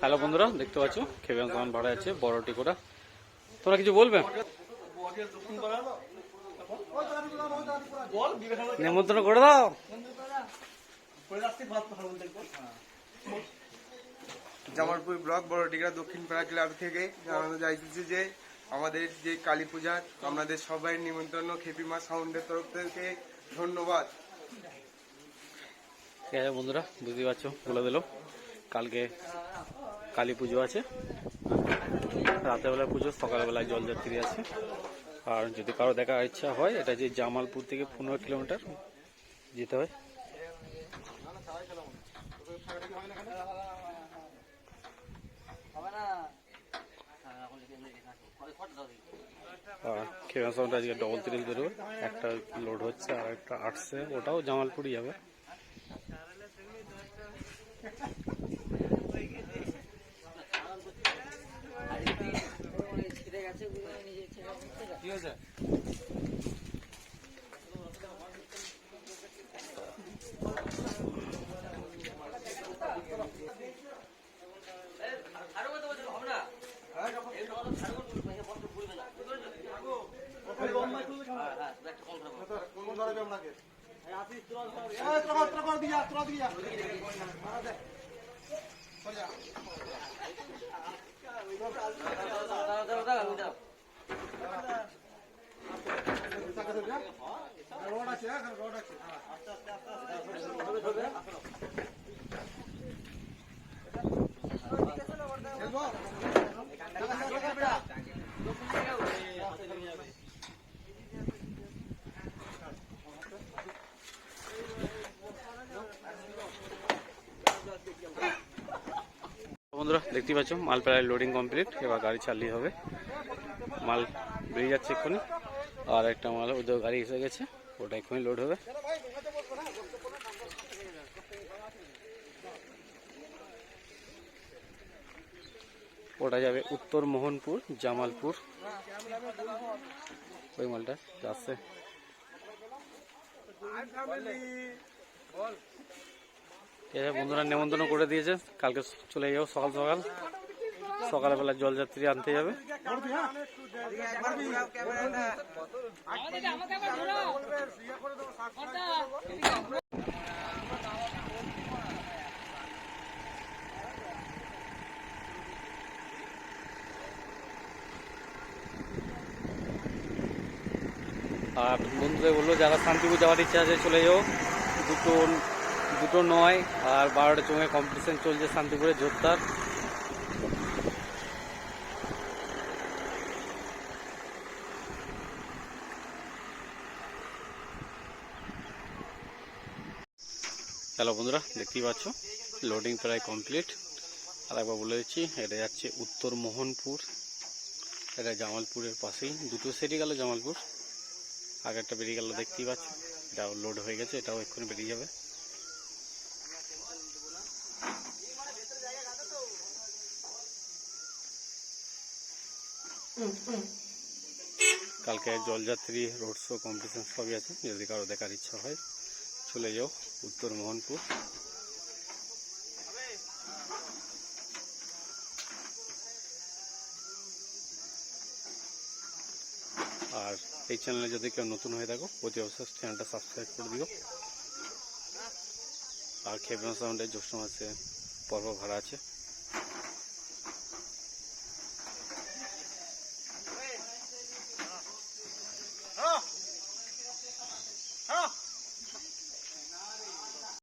Hello বন্ধুরা দেখতে পাচ্ছ? খেবেন সামান ভাড়া আছে বড় টিকোটা তোমরা কিছু বলবে? নিমন্ত্রণ করে দাও। জামালপুর ব্লক বড়টিগড়া দক্ষিণ পাড়া ক্লাব থেকে জানানো যাইতেছে যে আমাদের যে কালী পূজা আপনাদের সবাই নিমন্ত্রণ খেপিমা সাউন্ডের তরফ থেকে ধন্যবাদ। বন্ধুরা বুঝতেই পারছ বলে দিল। কালকে কালী পুজো আছে। রাতেরবেলা পুজো, সকালবেলায় জলযাত্রী আছে। আর যদি কারও দেখার ইচ্ছা হয়, এটা যে জামালপুর থেকে পনেরো কিলোমিটার যেতে হয়। আজকে ডবল তিরিশ বেরোবে একটা লোড হচ্ছে আর একটা আসছে, ওটাও জামালপুরই যাবে আপনাকে আসিস তোরা তোরা দিয়া তোরা দিয়া রোড আছে রোড আছে আস্তে আস্তে আস্তে আস্তে Yeah. বন্ধুরা দেখতে পাচ্ছ মাল প্রায় লোডিং কমপ্লিট এবার গাড়ি চালিয়ে হবে। মাল বেরিয়ে যাচ্ছে এক্ষুনি, আর একটা মাল ওদের গাড়ি এসে গেছে, ওটা এক্ষুনি লোড হবে। ওটা যাবে উত্তর মোহনপুর, জামালপুর। ওই মালটা যাচ্ছে। আছে বন্ধুরা নিমন্ত্রণ করে দিয়েছে। কালকে চলে যাও সকাল সকাল। সকালবেলা জলযাত্রী আনতে যাবে। আর বন্ধুদের বলল, যারা শান্তিপুর যাওয়ার ইচ্ছা আছে, চলে যাও। দুটো দুটো নয় আর বারোটা চোঙে কম্পিটিশন চলছে শান্তিপুরে, জোরদার। হ্যালো বন্ধুরা, দেখতেই পাচ্ছ? লোডিং প্রায় কমপ্লিট আর একবার বলে দিচ্ছি, এটা যাচ্ছে উত্তর মোহনপুর। এটা জামালপুরের পাশেই। দুটো সেটই গেল জামালপুর। আগেরটা বেরিয়ে গেল, দেখতেই পাচ্ছ। এটাও লোড হয়ে গেছে, এটাও এক্ষুনি বেরিয়ে যাবে। কালকে জলযাত্রী রোড শো কম্পিটিশন সবই আছে। যদি কারও দেখার ইচ্ছা হয়, চলে যাও উত্তর মোহনপুর। আর এই চ্যানেলে যদি কেউ নতুন হয়ে থাকো প্রতি অবশ্যই চ্যানেলটা সাবস্ক্রাইব করে দিও। আর খেপনা সাউন্ডের জ্যৈষ্ঠ মাসে পর্ব ভাড়া আছে।